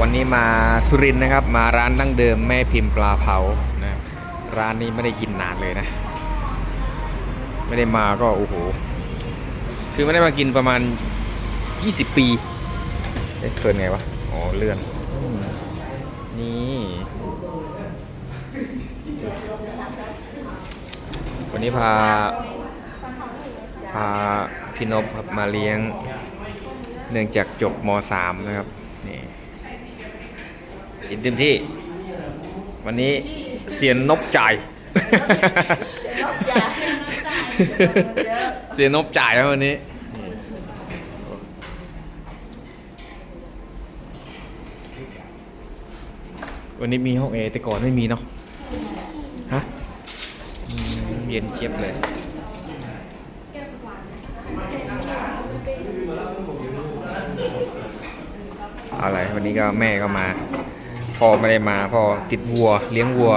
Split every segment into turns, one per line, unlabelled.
วันนี้มาสุรินนะครับ มาร้านดั้งเดิมแม่พิมพ์ปลาเผานะร้านนี้ไม่ได้กินนานเลยนะ ไม่ได้มาก็โอ้โหคือไม่ได้มากินประมาณ 20 ปีเอ๊ะเกินไงวะอ๋อเลื่อนนี่วันนี้พาพาพี่นพมาเลี้ยง เนื่องจากจบม .3 นะครับนี่ กินเต็มที่ วันนี้เสียนนบจ่าย เสียนบจ่ายแล้ววันนี้ วันนี้มีห้องเอแต่ก่อนไม่มีเนาะ ฮะอืมเย็นเจี๊ยบเลยอะไรวันนี้ก็แม่ก็มา พ่อไม่ได้มาพ่อติดวัว เลี้ยงวัว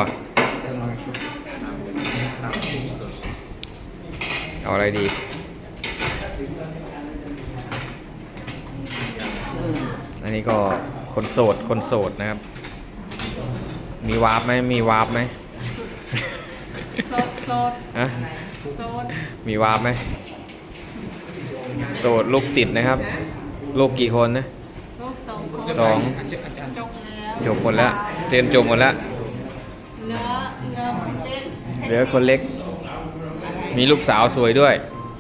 เอาอะไรดี อันนี้ก็คนโสดคนโสดนะครับ มีวาร์ปไหมมีวาร์ปไหม
โซดโซด
ฮะ
โซด
มีวาร์ปไหมโสดลูกติดนะครับ ลูกกี่คนนะ
ลูกสองคน
สอง
จบแล้ว
จบหมดแล้วเรียนจบหมดแล้ว
เนื้อเนื้อคนเล็ก
เหลือคนเล็ก มีลูกสาวสวยด้วย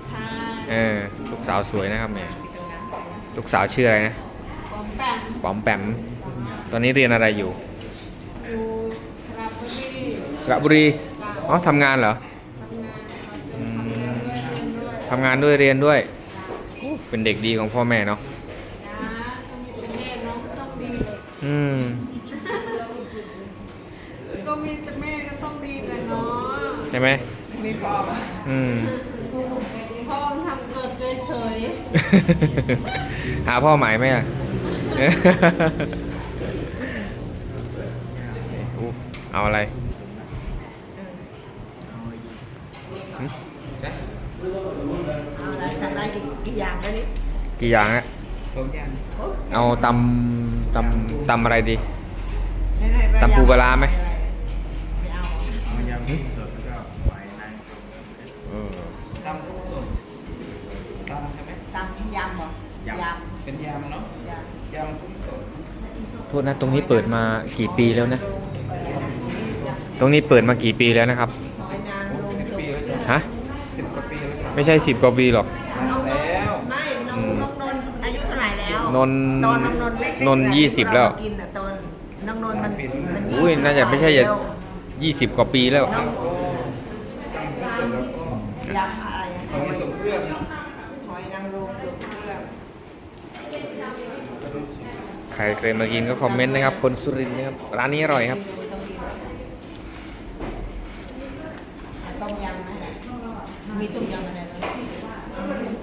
ใช่
เออลูกสาวสวยนะครับเนี่ยลูกสาวชื่ออะไรนะ
ปอมแปม
ป๋อมแปมตอนนี้เรียนอะไรอยู่
อยู่สระบุรี
สระบุรีอ๋อทำงานเหรอ
ทำงานมาจนทำงานด้วยเรียนด้วย
ทำงานด้วยเรียนด้วยเป็นเด็กดีของพ่อแม่เนาะ
จ้าก็มีแต่แม่น้องก็ต้องดีเลย
อืม
ก็มีแต่แม่ก็ต้องดีเลยเนาะ
ใช่ไหม
มีพ่อ
อืม
พ่อทำเกิดเฉย
หาพ่อใหม่ไหมอะอู้เอาอะไรหึ
เอาอะไรสั่งได้กี่กี่อย่างแล้วนี่
กี่อย่างอะ
สองอย่าง
เอาตำตำตำอะไรดี
ไม่ไม่ไม่
ตำปูปลาร้าไหม
ไม่เอา
มันยำกุ้งสดแล้วก็หอยนางรม
เออ
ตำกุ้งสดตำใช่ไหม
ตำยำเหรอยำ
เป็นยำเนาะ
ย
ยำกุ้งสด
โทษนะตรงนี้เปิดมากี่ปีแล้วนะ ตรงนี้เปิดมากี่ปีแล้วนะครับำ
หอยนางรม
สิบ
สุก
ปีแล้วจ้ะ
ฮะ
สิบกว่าปีแล้วจ้ะ
ไม่ใช่สิบกว่าปีหรอก
มาแล้ว
ไม่น้องน้องนนท์อายุเท่าไหร่แล้ว
นนท์
ตอนน้องนนท์เล็กๆ
นนท์
ที่
ยี่สิบแล้ว
เรากินอะตอนน้องนนท์มันมัน
อุ้ยน่าจะไม่ใช่จะ
เร็ว
ยี่สิบกว่าปีแล้ว
น้อง
ตำกุ้งสดแล้วก็
ยำอะไรอะ
หอยสมเครื่องเนาะ
หอยนางรมสุกเครื่อง
ใค รเคยมากินก็คอมเมนต์นะครับ คนสุรินทร์นะครับ ร้านนี้อร่อยครับ
ต้มยำไหมมีต้มยำอะไรนะ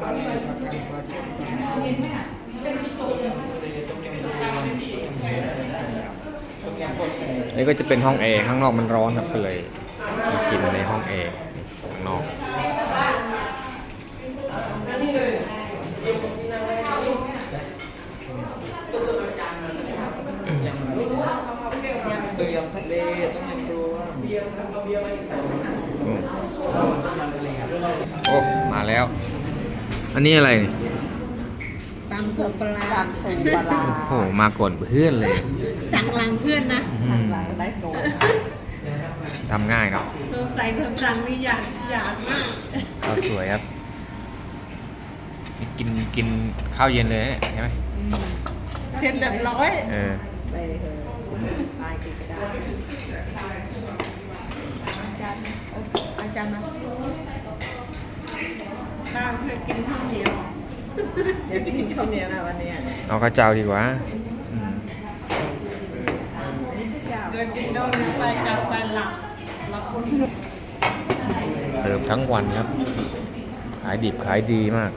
ตอนนี้เราทำกันว่าต้มยำต้มยำ
นี่ก็จะเป็นห้องแอร์ข้างนอกมันร้อนครับก็เลยมากินในห้องแอร์ข้างนอก
ต้มยำทะเลต้มยำรวม
อืม โอ้ มาแล้ว อันนี้อะไรนี่
ตำปูปลาร้าตำปูปลาร้า
โอ้โห มาก่อนเพื่อนเลย
สั่งหลังเพื่อนนะ
อืม
ได้โต
ทำง่ายครับ
โซใส่เขาสั่งนี่อยากอยากมาก
ข้าวสวยครับนี่กินกินข้าวเย็นเลยนะใช่ไหม
เสร็จเรียบร้อย
เออ
ไปเถอะตายกินก็ได้อาจารย์โอเคอา จารย์มา
ข้าวเคยกินข้าวเหนียว
เดี๋ยวจะกินข้าวเหนียวนะวันนี้
เอาข้าวเจ้าดีกว่าอืม
เคยกินโดนไปกลับไปหลับหลับคน
เสิร์ฟทั้งวันครับ ขายดิบขายดีมาก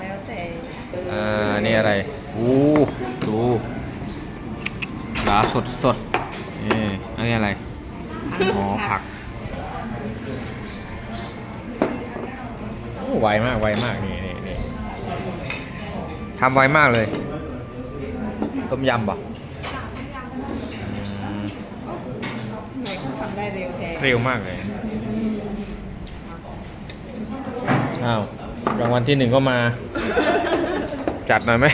แล้วแต่
อ่านี่อะไรอู้ดูปลาสดสดๆนี่อันนี้อะไร อ๋อผักโอ้ไวมากไวมากนี่นี่นี่ทำไวมากเลย ต้มยำบ่อืม
แม่เขาทำได้เร็วแท้
เร็วมากเลยอ้าวรางวัลที่หนึ่งก็มา จัดหน่อยไหม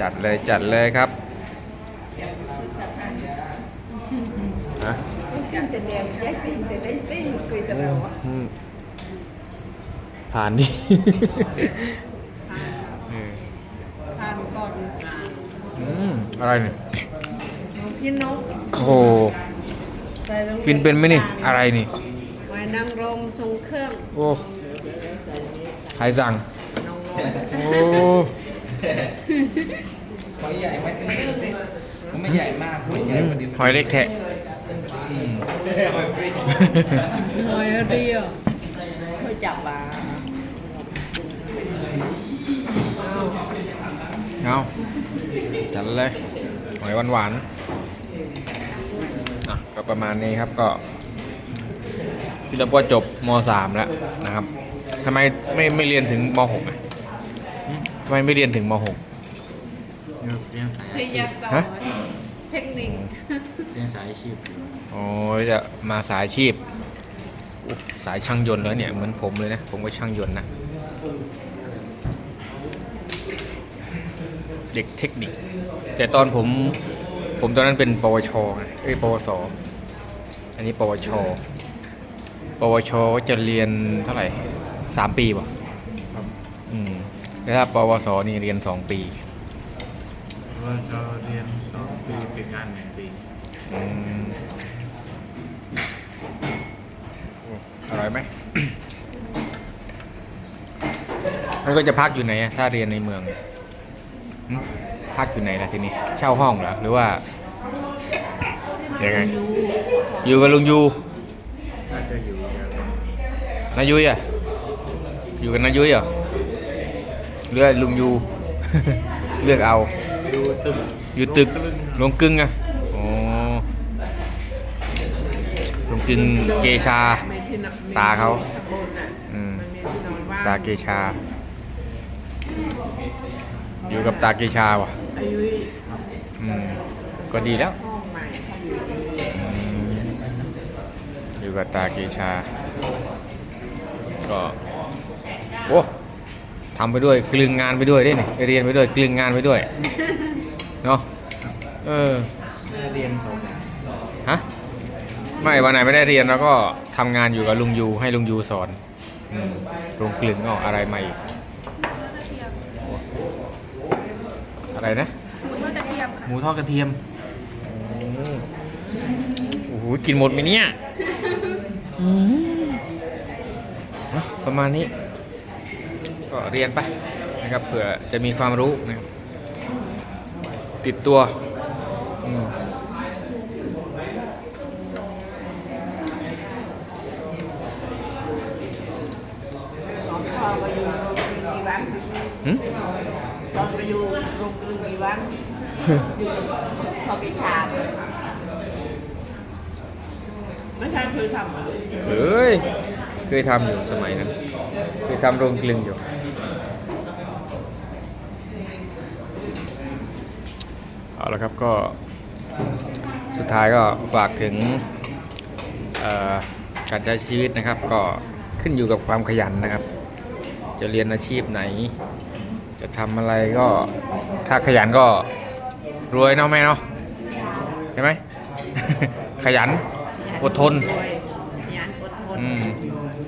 จัดเลยจัดเลยครับฮะ
กินจะเดียวแยกปิ้งแต่ได้ปิ้งคุยกับเราอะ
อืมผ่านดิ เออ
ทานก่อน
อืมอะไรเนี่ย
กินนก
โอ้โห
ใส่ลง
กินเป็นไหมนี่อะไรนี่
ไว้นั่งรมทรงเครื่อง
โอ้ใครสั่ง โอ้
หอยใหญ่ไหมสิสิมันไม่ใหญ่มากหอยใหญ่พอดี
หอยเล็กแทะ
หอยฟรี
หอยเดียว
เขาจับมา
เอาจัดเลยหอยหวานๆอะก็ประมาณนี้ครับก็พี่ตะก็จบม .3 แล้วนะครับทำไมไม่ไม่เรียนถึงม .6 อะหึทำ ไมไม่เรียนถึงม .6
เรียนสาย
พยักต่อ
ฮะ
เทคนิค
เรียนสายอาชีพ
โอ้ยจะมาสายอาชีพอุ๊ยสายช่างยนต์แล้วเนี่ยเหมือนผมเลยนะ ผมก็ช่างยนต์นะ เด็กเทคนิค แต่ตอนผม ผมตอนนั้นเป็นปวชไงเอ้ยปวสอันนี้ปวช ปวชก็จะเรียนเท่าไหร่สามปีป่ะอืม แล้วถ้าปวสนี่เรียนสองปี
ว่าจะเรียนสองปีฝึกงานหนึ่งปี
อืมโอ้อร่อยไหม แล้วก็จะพักอยู่ไหนอะถ้าเรียนในเมืองหึพักอยู่ไหนล่ะทีนี้ เช่าห้องเหรอ หรือว่า ยังไง อยู่กับลุงยู
น่าจะอยู่กัน
นายุ้ยอะอยู่กับนายุ้ยเหรอ เลือกลุงยู เลือกเอา
ดูตึก
อยู่ตึกลงกึ่งอะอ๋อลงกึ่งเกชา ตาเขา
ตะโกนน่ะ
อืม
มันมีที่นอนว่าง
ตาเกชา อยู่กับตาเกชาว่ะ
อื
มก็ดีแล้วอยู่กับตาเกชา ก็ โอ้ ทำไปด้วยกลึงงานไปด้วยได้นี่ไปเรียนไปด้วยกลึงงานไปด้วยเนาะเออ
เรียนสองอย่าง
ฮะไม่วันไหนไม่ได้เรียนแล้วก็ทำงานอยู่กับลุงยูให้ลุงยูสอนอืมลุงกลึงก็อะไรใหม่อะไรนะหมูทอดกระเทียมโอ้โหกินหมดไหมเนี่ยอืมอะประมาณนี้ ก็เรียนไปนะครับเผื่อจะมีความรู้นะครับติดตัวอืม
น้องพ่อก็อยู่กี่วัน
หึ
ตอนไปอยู่โรงกลึงกี่วันอยู่กับพ่อกิชาไม่ใช่เคยทำอะ
เฮ้ย เคยทำอยู่สมัยนั้น เคยทำโรงกลึงอยู่ เอาละครับก็สุดท้ายก็ฝากถึงเอ่อการใช้ชีวิตนะครับ ก็ขึ้นอยู่กับความขยันนะครับ จะเรียนอาชีพไหน จะทำอะไรก็ถ้าขยันก็รวยเนาะแม่เนาะใช่ไหม ขยันอดทน
ขยันอดทน
อืม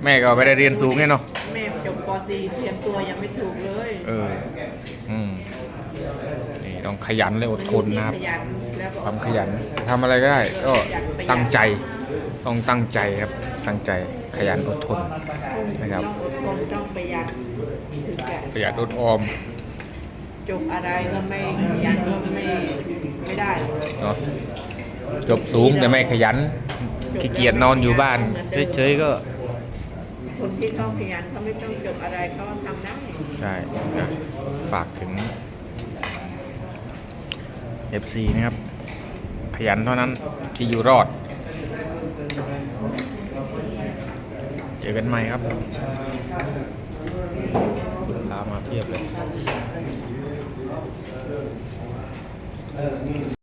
แม่ก็ไม่ได้เรียนสูงไงเนาะ
แม่จบป .4 เตรียมตัวยังไม่ถูกเลย
เอออืมนี่ ต้องขยันและอดทนนะครับ
ขยันแล้วก็
ความขยันทำอะไรก็ได้ก็ตั้งใจต้องตั้งใจครับตั้งใจขยันอดทนนะครับ
ต้องอดทนต้องประหยัดถึงจะ
ประหยัดอดออม
จบอะไรก็ไม่ขยันก็ไม่ไม่ได้เลย
เนาะจบสูงแต่ไม่ขยันขี้เกียจนอนอยู่บ้านเฉยๆก็
คนที่ต้องขยันเขาไม่ต้องจบอะไรเขาก็ทำได้
ใช่นะฝากถึง FC นะครับ ขยันเท่านั้นที่อยู่รอด เจอกันใหม่ครับลูกค้ามาเพียบเลย